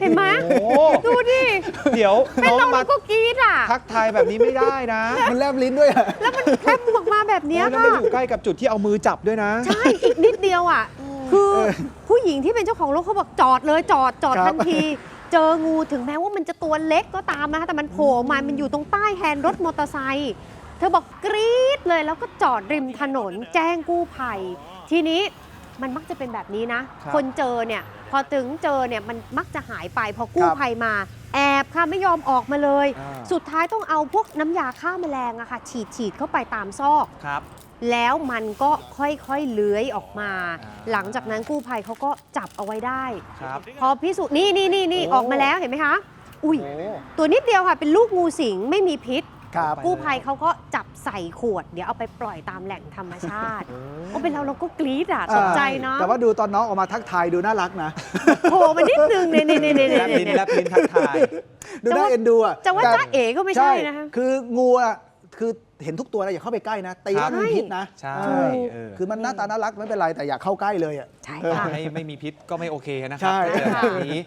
เห็นไหมโอ้โหดูดิเดี๋ยวเป็นน้องเรามาเราก็กรี๊ดอะ ทักทายแบบนี้ไม่ได้นะมันแลบลิ้นด้วยอะแล้วมันแคบออกมาแบบเนี้ยโอ้แล้วค่ะมาอยู่ใกล้กับจุดที่เอามือจับด้วยนะ ใช่ อีกนิดเดียวอะ คือผู้หญิงที่เป็นเจ้าของรถเขาบอกจอดเลยจอดจอดครับ ทันที เจองูถึงแม้ว่ามันจะตัวเล็กก็ตามนะคะแต่มันโผล่ออกมา มันอยู่ตรงใต้แฮนด์รถมอเตอร์ไซค์เธอบอกกรี๊ดเลยแล้วก็จอดริมถนนแจ้งกู้ภัย ทีนี้ มันมักจะเป็นแบบนี้นะ ครับคนเจอเนี่ยพอถึงเจอเนี่ยมันมักจะหายไปพอกู้ครับภัยมา แอบค่ะไม่ยอมออกมาเลย อ่า สุดท้ายต้องเอาพวกน้ำยาฆ่าแมลงอะค่ะ ฉีดฉีดเข้าไปตามซอก ครับ แล้วมันก็ค่อยๆเลื้อยออกมา อ่า หลังจากนั้นกู้ภัยเขาก็จับเอาไว้ได้ ครับ พอพิสูจน์นี่นี่นี่นี่โอ้ ออกมาแล้วเห็นไหมคะ อุ้ย โอ้ ตัวนิดเดียวค่ะ เป็นลูกงูสิงไม่มีพิษ ครับกู้ภัยเขาก็จับใส่ขวด เดี๋ยวเอาไปปล่อยตามแหล่งธรรมชาติก็เป็นเราเราก็กรี๊ดอะตกใจเนาะแต่ว่าดูตอนน้องออกมาทักทายดูน่ารักนะโผล่มานิดนึงเนี่ยเนี่ยเนี่ยเนี่ยแลบลิ้นเนี่ยแลบลิ้นทักทายดูน่าเอ็นดูอะจะว่าแต่จ้าเอ๋ก็ไม่ใช่นะคะคืองูอะคือเห็นทุกตัวนะอย่าเข้าไปใกล้นะตีแล้วมันมีพิษนะใช่เออเออคือมันหน้าตาน่ารักไม่เป็นไรแต่อย่าเข้าใกล้เลยอะใช่ถ้าค่ะไม่ไม่มีพิษก็ไม่โอเคนะคใช่รัเจอแบบนี้